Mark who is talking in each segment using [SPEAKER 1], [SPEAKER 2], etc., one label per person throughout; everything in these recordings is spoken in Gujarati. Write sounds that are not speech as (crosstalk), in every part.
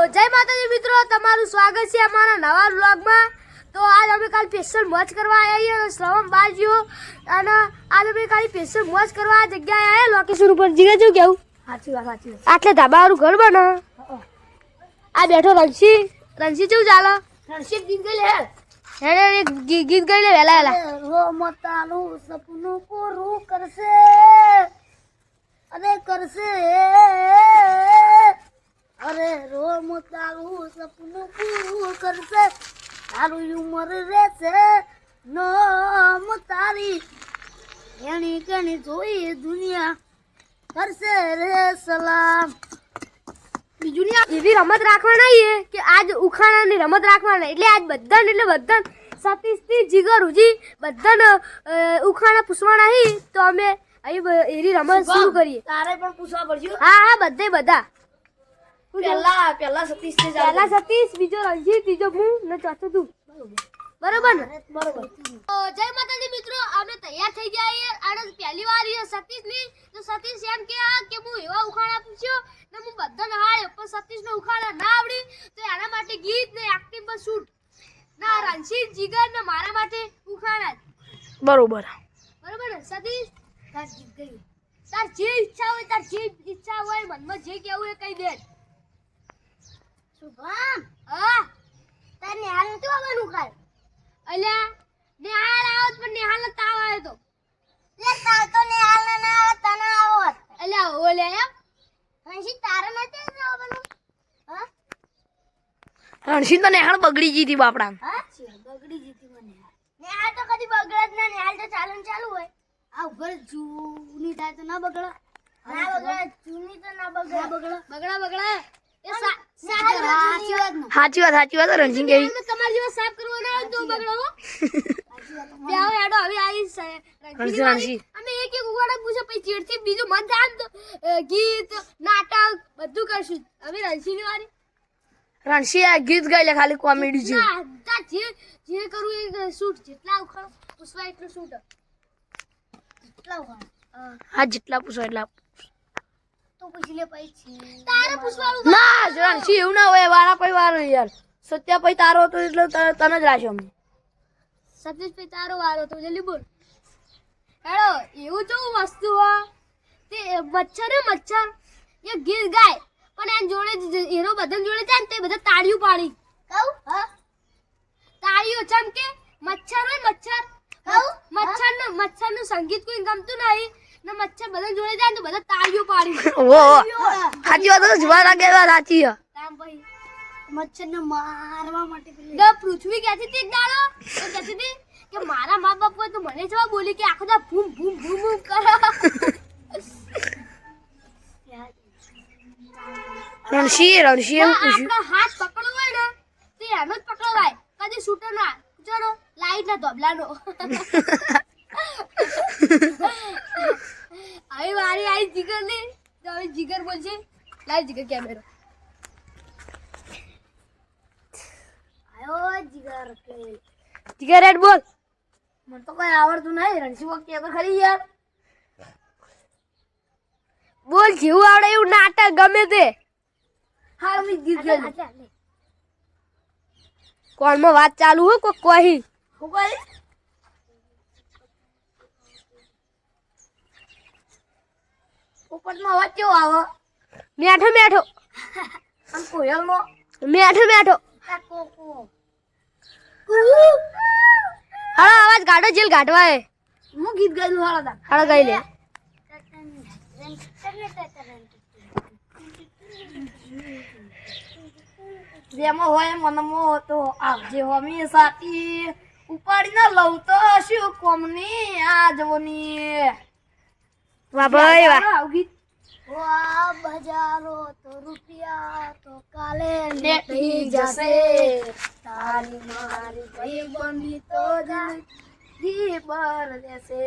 [SPEAKER 1] જય માતાજી મિત્રો તમારું સ્વાગત છે અમારા નવા વ્લોગમાં તો આજ અમે કાલ સ્પેશિયલ મોજ કરવા આવ્યા છીએ શ્રવણ બાજીઓ અને આજ અમે કાલ સ્પેશિયલ મોજ કરવા આ જગ્યાએ આવ્યા લોકેશન ઉપર જીગે જો કેવું?
[SPEAKER 2] સાચી વાત સાચી
[SPEAKER 1] આટલે ધાબાવાળું ઘર બને. આ બેઠો રણસી રણસી જેવું ચાલે.
[SPEAKER 2] રણસી ગીત ગઈ લે.
[SPEAKER 1] હેડે ગીત ગઈ લે વેલા વેલા
[SPEAKER 2] રો મતાનું સપનું પૂરું કરશે. અને કરશે. અરે રોમતાનું સપનું પૂરું કરશે. તારું ઉંમર રહેશે. નોમ તારી. એની કણી જોઈ દુનિયા કરશે રે સલામ. બીજું
[SPEAKER 1] એવી રમત રાખવાના નહીં કે આજ ઉખાણાની રમત રાખવાના. એટલે આજ બધાને એટલે બધા સતીશથી જીગર હુજી બધાને ઉખાણા પૂછવાના હી તો અમે અહીં એવી રમત શરૂ કરીએ.
[SPEAKER 2] તારે પણ પૂછવા પડશે
[SPEAKER 1] હા હા બધે બધા?
[SPEAKER 2] પહેલા પહેલા સતીશ છે
[SPEAKER 1] પહેલા સતીશ બીજો રણજીત ત્રીજો હું ને ચોથો તું. બરોબર ને?
[SPEAKER 2] બરોબર.
[SPEAKER 1] જય માતાજી મિત્રો અમે તૈયાર થઈ ગયા છીએ. આને પહેલી વાર એ સતીશની તો સતીશ એમ કે આ કે હું એવા ઉખાણા પૂછ્યો ને હું બધાને હાય પણ સતીશને ઉખાણા ના આવડી તો એના માટે ગીત ને એક્ટિંગ પર શૂટ ના રણજીત જીગર ને મારા માટે ઉખાણા જ.
[SPEAKER 2] બરોબર.
[SPEAKER 1] બરોબર ને સતીશ? તાર જીત ગઈ. તાર જે ઈચ્છા હોય તાર જે ઈચ્છા હોય મનમાં જે કહેવું એ કહી દે.
[SPEAKER 2] શુભમ
[SPEAKER 1] હા
[SPEAKER 2] તને હાલ નથી આવવાનું કાલ
[SPEAKER 1] અલ્યા નિહાલ આવત પણ નિહાલ તાવ આવ્યો તો.
[SPEAKER 2] લે તાર તો ને હાલ ના આવે તને આવત.
[SPEAKER 1] અલ્યા ઓલે એમ
[SPEAKER 2] હંસી તારે નથી આવવાનું? હા
[SPEAKER 3] હંસી તો નેહાળ બગડી ગઈ હતી બાપડા.
[SPEAKER 2] હા બગડી જીતી મને. ને આ તો કદી બગડે જ ના ને હાલ તો ચાલુ ને ચાલુ હોય. આ ઉપર જૂની થાય તો ના બગડે. ના બગડે જૂની તો ના બગડે બગડે બગડે.
[SPEAKER 1] બગડા બગડા. એ સા
[SPEAKER 2] સાચી વાત
[SPEAKER 3] સાચી વાત રણજીત કેવી?
[SPEAKER 1] તમારી જેવા સાફ કરવો ના હોય તો બગડો. બે હવે હેડો હવે આવી સ- રણજીતની
[SPEAKER 3] રણજી,
[SPEAKER 1] વારી.
[SPEAKER 3] રણજી.
[SPEAKER 1] અમે એક એક ઉગાડા પૂછે પછી ચીડથી બીજું મન થાય ને તો અ, ગીત નાટક બધું કરશું. હવે રણસીની વારી.
[SPEAKER 3] રણસી આ ગીત ગાઈ ખાલી કોમેડી જેવું.
[SPEAKER 1] ના જે જે કરવું એ શૂટ જેટલા ઉખાડો પૂછવા એટલું શૂટ.
[SPEAKER 2] જેટલા ઉખાડો.
[SPEAKER 3] હા જેટલા પૂછો એટલા.
[SPEAKER 2] તો પૂછી લે પછી.
[SPEAKER 1] તારે પૂછવાનું
[SPEAKER 3] ના રણસી એવું ના હોય વાળા કોઈ વાર યાર. સત્યા પછી તારો હતો એટલે તને જ રાખ્યો અમે
[SPEAKER 1] સતીશભાઈ તારો વારો તો જલ્દી બોલ. હેડો એવું કેવું વસ્તુ હો? તે મચ્છર મચ્છર. એ ગીત ગાય. પણ એના જોડે એનો બધા જોડે જાય ને તે બધા તાળીઓ પાડી.
[SPEAKER 2] કહું? હા?
[SPEAKER 1] તાળીઓ ચમકે મચ્છર હોય મચ્છર.
[SPEAKER 2] કહું?
[SPEAKER 1] મચ્છરનું મચ્છરનું સંગીત કોઈ ગમતું નહીં. ને મચ્છર બધા જોડે જાય ને તો બધા તાળીઓ
[SPEAKER 3] સાચી (laughs) વાત તો લાગે એ વાત સાચી
[SPEAKER 2] મચ્છરને મારવા માટે
[SPEAKER 1] પૃથ્વી કહેતી હતી દાડો તો કહેતી હતી કે મારા મા બાપ હોય તો મને જવા બોલી કે આખો દા ભૂમ ભૂમ ભૂમ ભૂમ કરો. (laughs)
[SPEAKER 3] રણશી રણશી એમ પૂછ્યું.
[SPEAKER 1] આપણો હાથ પકડવો હોય ને તે એનો જ પકડવાય કદી છૂટે ના ચડો લાઈટ ના ધોબલાનો. (laughs) હવે વારી આવી જીગરની તો હવે જીગર બોલશે લાઈ જીગર કેમેરો
[SPEAKER 2] આયો જીગર કે
[SPEAKER 1] જીગર રેડ બોલ
[SPEAKER 2] મને તો કઈ આવડતું નહીં રણસી વખતે તો ખરી યાર
[SPEAKER 1] બોલ જેવું આવડે એવું નાટક ગમે તે
[SPEAKER 2] હા અમે ગીત ગાયું
[SPEAKER 1] કોણમાં વાત ચાલુ હો કોઈ કોઈ
[SPEAKER 2] હું કહી ઉપરનો અવાજ કેવો આવે?
[SPEAKER 1] મેઠો મેઠો.
[SPEAKER 2] આમ કોયલનો?
[SPEAKER 1] મેઠો મેઠો. હાલો અવાજ ગાઢો જેલ ગાઢવા હે
[SPEAKER 2] હું ગીત ગાયું હાડા
[SPEAKER 1] હાલો ગાઈ લે.
[SPEAKER 2] જેમાં હોય મનમો તો આવજે હમી સાથી. ઉપાડી ના લઉં તો શું કોમની આ જવની.
[SPEAKER 1] વાહ ભાઈ વાહ.
[SPEAKER 2] વાહ બજારો તો રૂપિયા તો કાલે લેટી જશે. તારી મારી ભાઈ બની તો જિંદગી પર જશે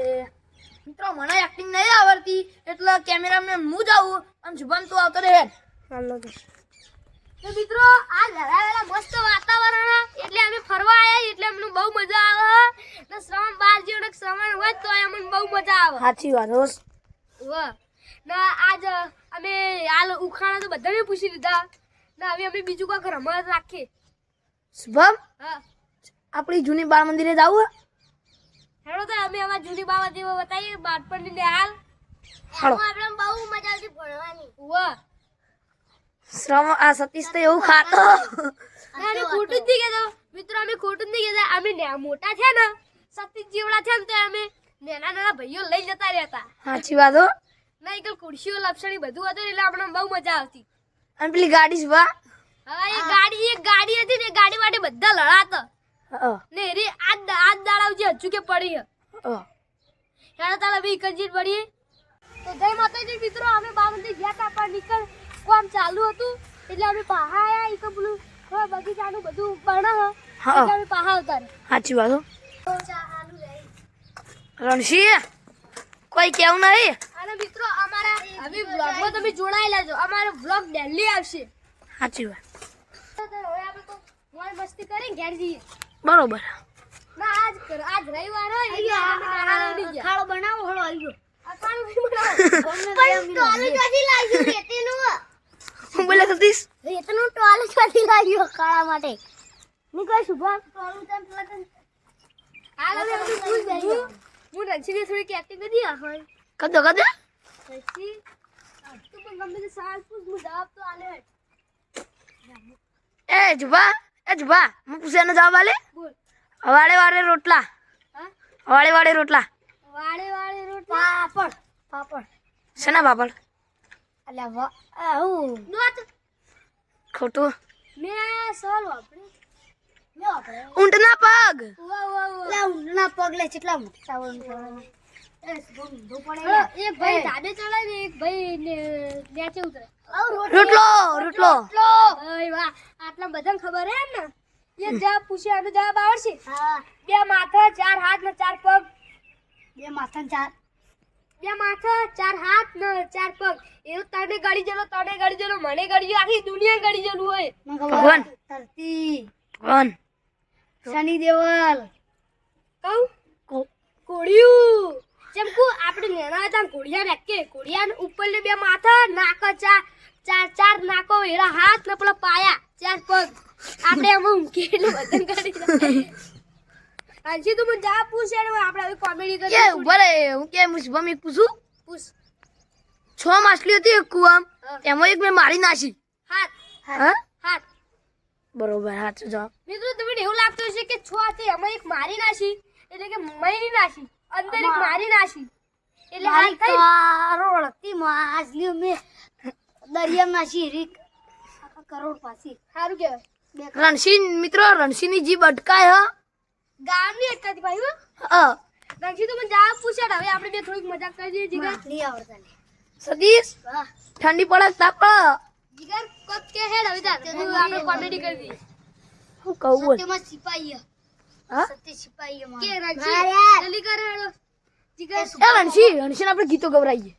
[SPEAKER 2] મિત્રો મને એક્ટિંગ નહીં આવડતી એટલે કેમેરામેન હું જાઉં અને શુભમ તું આવતો રહે.
[SPEAKER 1] તો.
[SPEAKER 2] તો મિત્રો આ ઘરાવેલા મસ્ત વાતાવરણ એટલે અમે ફરવા આવ્યા એટલે અમને બહુ મજા આવે. ને શ્રવણ બાર જેવડે શ્રવણ હોય તો અમને બહુ મજા આવે.
[SPEAKER 3] સાચી વાત
[SPEAKER 2] ને આજ અમે હાલ ઉખાણા તો બધાને પૂછી લીધા.
[SPEAKER 1] ને હવે અમે બીજું કાંઈક રમત રાખીએ.
[SPEAKER 3] શુભમ
[SPEAKER 1] હા.
[SPEAKER 3] આપણી જૂની બાળ મંદિરે જવું
[SPEAKER 1] હેડો તો અમે અમારા જૂની બાળ જેવો બતાવીએ બાળપણની ને હાલ.
[SPEAKER 2] આપણે બહુ મજા આવતી ભણવાની.
[SPEAKER 1] વાહ
[SPEAKER 3] શ્રમ આ સતીશ તો એવું ખાતો (laughs)
[SPEAKER 1] અમે ખોટું જ નહીં કહેતો. મિત્રો અમે ખોટું જ નહીં કહેતા. અમે મોટા છે ને. સતીશ જેવડા છે ને તો અમે નાના નાના ભાઈઓ લઈ જતા રહેતા
[SPEAKER 3] સાચી વાત હો.
[SPEAKER 1] ના એક ખુરશીઓ લપસણી બધું હતું એટલે આપણે બહુ મજા આવતી.
[SPEAKER 3] અને પેલી ગાડી વા.
[SPEAKER 1] હવે એ ગાડી એક ગાડી હતી ને ગાડી માટે બધા લડાતા. ને આજ આજ જે હજુ કે પડી હે. તારા બી કંજીર પડી તો જય માતાજી મિત્રો અમે બામંદી ગયા તા પણ નીકળ કામ ચાલુ હતું. એટલે અમે પાહા આયા તો પેલું બગીચાનું બધું હે એટલે અમે પાહા ઉતારે
[SPEAKER 3] સાચી વાત હો. રણસી કોઈ કેવું નહીં?
[SPEAKER 1] અને મિત્રો અમારા હવે વ્લોગમાં તમે જોડાયેલા છો અમારો વ્લોગ ડેલી આવશે.
[SPEAKER 3] સાચી વાત.
[SPEAKER 1] તો હવે આપણે મસ્તી કરી ઘેર જઈએ.
[SPEAKER 3] બરોબર.
[SPEAKER 1] ના આજ કર- આજ રવિવાર હોય.
[SPEAKER 2] ખાડો બનાવો હળો આવી (laughs) ગયો ખાડા માટે. નીકળ શુભમ ટોલું
[SPEAKER 1] હું રણછીને થોડી એક્ટિંગ કરી આ હોય.
[SPEAKER 3] કદો કદો?
[SPEAKER 1] રણછી, તું પણ ગમે તે સાલ પૂછ, હું જવાબ તો આલે
[SPEAKER 3] એ જુબા એ જુબા હું પૂછે ને જવાબ આલે?
[SPEAKER 1] બોલ.
[SPEAKER 3] વાળે વાળે રોટલા.
[SPEAKER 1] હા?
[SPEAKER 3] વાળે વાળે રોટલા.
[SPEAKER 1] વાળે વાળે રોટલા.
[SPEAKER 2] પાપડ પાપડ.
[SPEAKER 3] શેના પાપડ?
[SPEAKER 2] અલ્યા
[SPEAKER 1] હું?
[SPEAKER 3] ખોટું.
[SPEAKER 1] મેં સોલ વાપર્યો.
[SPEAKER 3] ઊંટના પગ.
[SPEAKER 1] વાહ વાહ
[SPEAKER 2] લા કેટલા મોટા. હોય એ શુભમ ઊંધું પડે
[SPEAKER 1] હા, એક ભાઈ ધાબે ચડાય ને એક ભાઈ નીચે ઉતરે
[SPEAKER 3] રોટલો રોટલો
[SPEAKER 1] આટલા બધાને ખબર હે ને? એ જવાબ પૂછ્યો આનો જવાબ
[SPEAKER 2] આવશે
[SPEAKER 1] બે માથા ચાર હાથ ને ચાર પગ.
[SPEAKER 2] બે માથા ચાર.
[SPEAKER 1] બે માથા ચાર હાથ ને ચાર પગ. એવું તને ગળી જલો તને ગળી જલો મને ગળી જલો આખી દુનિયા ગળી જલું હોય.
[SPEAKER 3] ભગવાન.
[SPEAKER 2] ધરતી.
[SPEAKER 3] કોણ
[SPEAKER 2] શનિ દેવલ
[SPEAKER 1] કહું કોળિયું. જેમ કુ આપણે નેના હતા કોળિયા નાખીએ. કોળિયા ઉપર ને બે માથા નાક ચાર ચાર ચાર નાકો એરા હાથ ને પેલા પાયા. ચાર પગ. આપણે એમ ઊંઘી એટલે વજન કરી જાય તું મને જા પૂછે ને આપણે હવે કોમેડી
[SPEAKER 3] કે
[SPEAKER 1] કરી
[SPEAKER 3] ઊભા રે હું કે બમી પૂછું?
[SPEAKER 1] પૂછ.
[SPEAKER 3] છ માછલી હતી એક કુવામ. એમાં એક મેં મારી નાસી
[SPEAKER 1] હાથ.
[SPEAKER 3] હા?
[SPEAKER 1] હાથ.
[SPEAKER 3] બરોબર સાચો જવાબ.
[SPEAKER 1] મિત્રો તમને એવું લાગતું હશે કે છો હાથે અમે એક મારી નાખી? એટલે કે મયની નાખી. અંદર એક મારી નાખી. એટલે
[SPEAKER 2] હાલ
[SPEAKER 1] હાથ મારો
[SPEAKER 2] કરોડતી માછલીઓ મેં દરિયામાં નાસી રીક કરોડ પાછી
[SPEAKER 1] સારું કહેવાય.
[SPEAKER 2] બે
[SPEAKER 3] મિત્રો રણસીની જીભ અટકાય હ.
[SPEAKER 1] ગામની એક ભાઈ હો.
[SPEAKER 3] હ. અ.
[SPEAKER 1] તો મને જવાબ પૂછે હવે આપણે બે થોડીક મજાક કરી દઈએ જીગા
[SPEAKER 2] નહીં આવડતા
[SPEAKER 3] સતીશ ઠંડી પડે તાપ
[SPEAKER 1] તું આપણે કોમેડી કરી દઈએ
[SPEAKER 3] હું કહું બોલ.
[SPEAKER 2] સત્યમાં સિપાહી
[SPEAKER 3] હા?
[SPEAKER 2] સત્ય સિપાહી
[SPEAKER 1] કે
[SPEAKER 2] માં
[SPEAKER 1] જલ્દી કર હેડો. જીગર.
[SPEAKER 3] એ રણસી રણસી આપણે ગીતો ગવરાઈએ.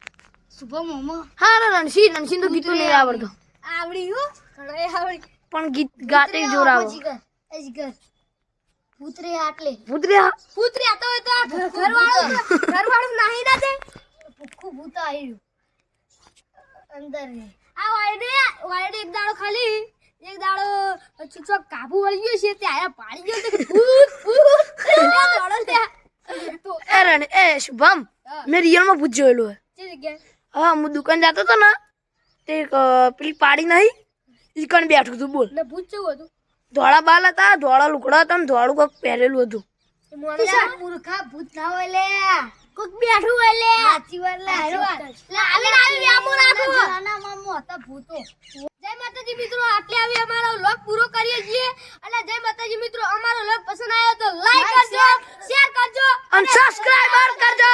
[SPEAKER 2] શુભમ મોમો
[SPEAKER 3] હા રે રણસી રણસી તો ગીતો નહીં આવડતો.
[SPEAKER 1] આવડી હો. ઘણા આવડી.
[SPEAKER 3] પણ ગીત ગાતે જોર આવે
[SPEAKER 2] જીગર. એ જીગર. પુત્રે આટલે.
[SPEAKER 3] ભૂતરી હા
[SPEAKER 1] પૂતરી આતો હોય તો આ ઘર વાળું ઘર વાળું નાહી ના દે.
[SPEAKER 2] ભૂખું ભૂત આવ્યું અંદર
[SPEAKER 1] આ વાયડે વાયડે એક દાડો ખાલી એક દાડો ચૂચો કાબુ વળી ગયો છે ત્યારે પાડી ગયો તો ભૂત ભૂત. દોડો તો
[SPEAKER 3] એ એ શુભમ. મેં રિયલમાં ભૂત જોયેલું હે. હા હું દુકાન જતો હતો ને તે પેલી પાડી નહીં ઈકણ બેઠું હતું બોલ.
[SPEAKER 1] ભૂત જેવું હતું.
[SPEAKER 3] ધોળા બાલ હતા ધોળા લુકડા હતા ને ધોળું કંઈક પહેરેલું હતું.
[SPEAKER 2] મૂર્ખા ભૂત ના હોય લે. કોક બેઠું હોય લે. સાચી વાત લે આવી આવી વ્યામો રાખો. નાના મામો હતા ભૂતો.
[SPEAKER 1] જય માતાજી મિત્રો આટલે આવી અમારો લોક પૂરો કરીએ છીએ. અને જય માતાજી મિત્રો અમારો લોક પસંદ આવ્યો તો લાઈક કરજો શેર કરજો
[SPEAKER 3] અને સબસ્ક્રાઇબર કરજો.